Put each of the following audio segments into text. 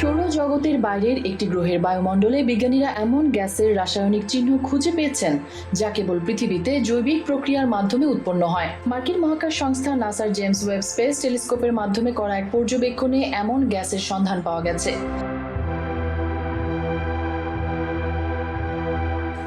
সৌরজগতের বাইরের একটি গ্রহের বায়ুমণ্ডলে বিজ্ঞানীরা এমন গ্যাসের রাসায়নিক চিহ্ন খুঁজে পেয়েছেন, যা কেবল পৃথিবীতে জৈবিক প্রক্রিয়ার মাধ্যমে উৎপন্ন হয়। মার্কিন মহাকাশ সংস্থা নাসার জেমস ওয়েব স্পেস টেলিস্কোপের মাধ্যমে করা এক পর্যবেক্ষণে এমন গ্যাসের সন্ধান পাওয়া গেছে।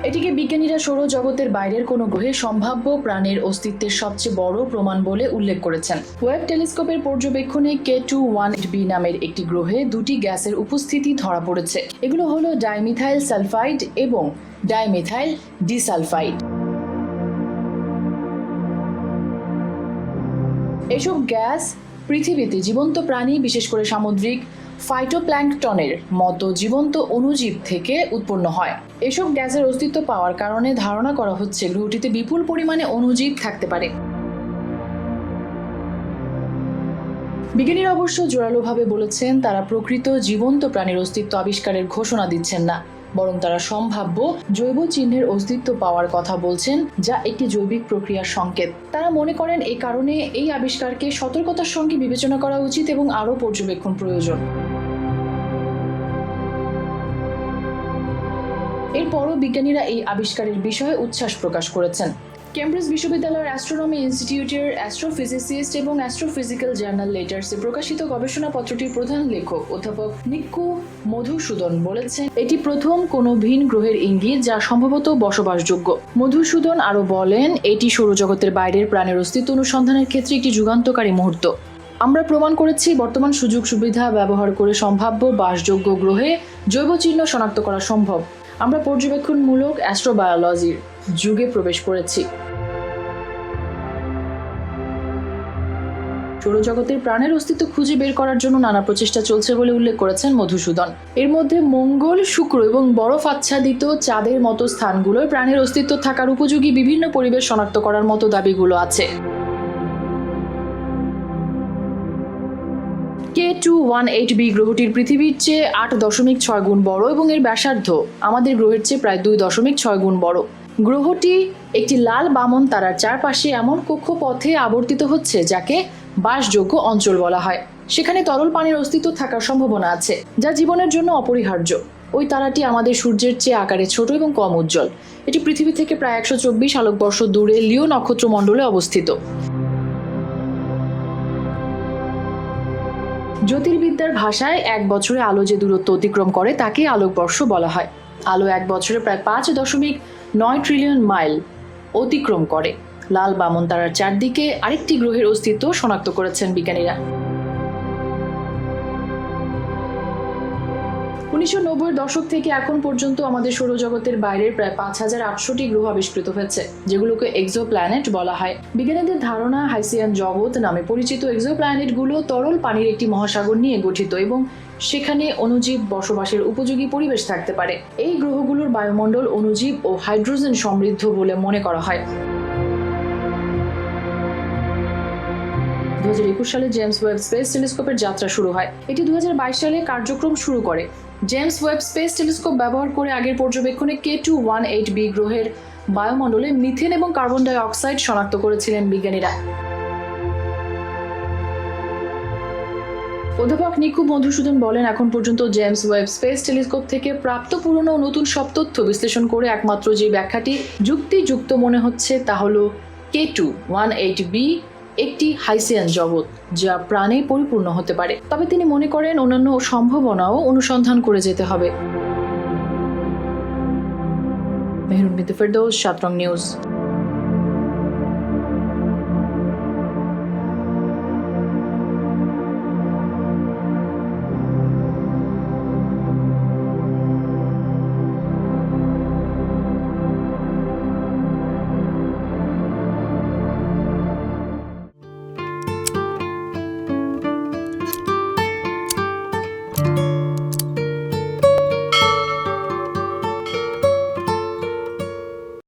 এটিকে বিজ্ঞানীরা সৌরজগতের বাইরের কোনো গ্রহে সম্ভাব্য প্রাণের অস্তিত্বের সবচেয়ে বড় প্রমাণ বলে উল্লেখ করেছেন। ওয়েব টেলিস্কোপের পর্যবেক্ষণে কে টু ওয়ান বি নামের একটি গ্রহে দুটি গ্যাসের উপস্থিতি ধরা পড়েছে। এগুলো হলো ডাইমিথাইল সালফাইড এবং ডাইমিথাইল ডিসালফাইড। এসব গ্যাস পৃথিবীতে জীবন্ত প্রাণী, বিশেষ করে সামুদ্রিক ফাইটোপ্ল্যাঙ্কটনের মতো জীবন্ত অণুজীব থেকে উৎপন্ন হয়। এসব গ্যাসের অস্তিত্ব পাওয়ার কারণে ধারণা করা হচ্ছে গ্রহটিতে বিপুল পরিমাণে অণুজীব থাকতে পারে। বিজ্ঞানীরা অবশ্য জোরালোভাবে বলেছেন, তারা প্রকৃত জীবন্ত প্রাণীর অস্তিত্ব আবিষ্কারের ঘোষণা দিচ্ছেন না, বরং তারা সম্ভাব্য জৈব চিহ্নের অস্তিত্ব পাওয়ার কথা বলছেন, যা একটি জৈবিক প্রক্রিয়ার সংকেত। তারা মনে করেন এই কারণে এই আবিষ্কারকে সতর্কতার সঙ্গে বিবেচনা করা উচিত এবং আরও পর্যবেক্ষণ প্রয়োজন। এরপরও বিজ্ঞানীরা এই আবিষ্কারের বিষয়ে উচ্ছ্বাস প্রকাশ করেছেন। কেমব্রিজ বিশ্ববিদ্যালয়ের অ্যাস্ট্রোনমি ইনস্টিটিউটের অ্যাস্ট্রোফিজিসিস্ট এবং অ্যাস্ট্রোফিজিক্যাল জার্নাল লেটার্সে প্রকাশিত গবেষণাপত্রটির প্রধান লেখক অধ্যাপক নিক্কু মধুসূদন বলেছেন, এটি প্রথম কোনো ভিন গ্রহের ইঙ্গিত যা সম্ভবত বসবাসযোগ্য। মধুসূদন আরও বলেন, এটি সৌরজগতের বাইরের প্রাণের অস্তিত্ব অনুসন্ধানের ক্ষেত্রে একটি যুগান্তকারী মুহূর্ত। আমরা প্রমাণ করেছি বর্তমান সুযোগ সুবিধা ব্যবহার করে সম্ভাব্য বাসযোগ্য গ্রহে জৈব চিহ্ন শনাক্ত করা সম্ভব। আমরা পর্যবেক্ষণমূলক অ্যাস্ট্রোবায়োলজির যুগে প্রবেশ করেছি। সৌরজগতের প্রাণের অস্তিত্ব খুঁজে বের করার জন্য নানা প্রচেষ্টা চলছে বলে উল্লেখ করেছেন মধুসূদন। এর মধ্যে মঙ্গল, শুক্র এবং বরফ আচ্ছাদিত চাঁদের মতো স্থানগুলোয় প্রাণের অস্তিত্ব থাকার উপযোগী বিভিন্ন পরিবেশ শনাক্ত করার মতো দাবিগুলো আছে। টু ওয়ান এইট বি গ্রহটির পৃথিবীর চেয়ে আট দশমিক ছয় গুণ বড় এবং এর ব্যাসার্ধ আমাদের গ্রহের চেয়ে প্রায় দুই দশমিক ছয় গুণ বড়। গ্রহটি একটি লাল বামন তারার চারপাশে এমন কক্ষপথে আবর্তিত হচ্ছে যাকে বাসযোগ্য অঞ্চল বলা হয়। সেখানে তরল পানির অস্তিত্ব থাকার সম্ভাবনা আছে, যা জীবনের জন্য অপরিহার্য। ওই তারাটি আমাদের সূর্যের চেয়ে আকারে ছোট এবং কম উজ্জ্বল। এটি পৃথিবী থেকে প্রায় একশো চব্বিশ আলোকবর্ষ দূরে লিও নক্ষত্রমণ্ডলে অবস্থিত। জ্যোতির্বিদ্যার ভাষায় এক বছরে আলো যে দূরত্ব অতিক্রম করে, তাকে আলোকবর্ষ বলা হয়। আলো এক বছরে প্রায় পাঁচ দশমিক নয় ট্রিলিয়ন মাইল অতিক্রম করে। লাল বামন তারার চারদিকে আরেকটি গ্রহের অস্তিত্ব শনাক্ত করেছেন বিজ্ঞানীরা। উনিশশো নব্বই দশক থেকে এখন পর্যন্ত আমাদের সৌরজগতের বাইরের প্রায় পাঁচ হাজার আটশোটি গ্রহ আবিষ্কৃত হয়েছে, যেগুলোকে এক্সো প্ল্যানেট বলা হয়। বিজ্ঞানীদের ধারণা, হাইসিয়ান জগৎ নামে পরিচিত এক্সো প্ল্যানেটগুলো তরল পানির একটি মহাসাগর নিয়ে গঠিত এবং সেখানে অণুজীব বসবাসের উপযোগী পরিবেশ থাকতে পারে। এই গ্রহগুলোর বায়ুমণ্ডল অণুজীব ও হাইড্রোজেন সমৃদ্ধ বলে মনে করা হয়। দু সালে জেমস ওয়েব স্পেস টেলিস্কোপের যাত্রা শুরু হয়। এটি দু সালে কার্যক্রম শুরু করে। জেমস ওয়েব স্পেস টেলিস্কোপ ব্যবহার করে আগের পর্যবেক্ষণে K two one eight B গ্রহের বায়ুমণ্ডলে মিথেন এবং কার্বন ডাই অক্সাইড শনাক্ত করেছিলেন বিজ্ঞানীরা। অধ্যাপক নিকু মধুসূদন বলেন, এখন পর্যন্ত জেমস ওয়েব স্পেস টেলিস্কোপ থেকে প্রাপ্ত পুরনো নতুন সব তথ্য বিশ্লেষণ করে একমাত্র যে ব্যাখ্যাটি যুক্তিযুক্ত মনে হচ্ছে তা হল K two one eight B একটি হাইসিয়ান জগৎ, যা প্রাণে পরিপূর্ণ হতে পারে। তবে তিনি মনে করেন অন্যান্য সম্ভাবনাও অনুসন্ধান করে যেতে হবে। মেহরুন বিদ্যুৎ ফেরদৌস, সাতরং নিউজ।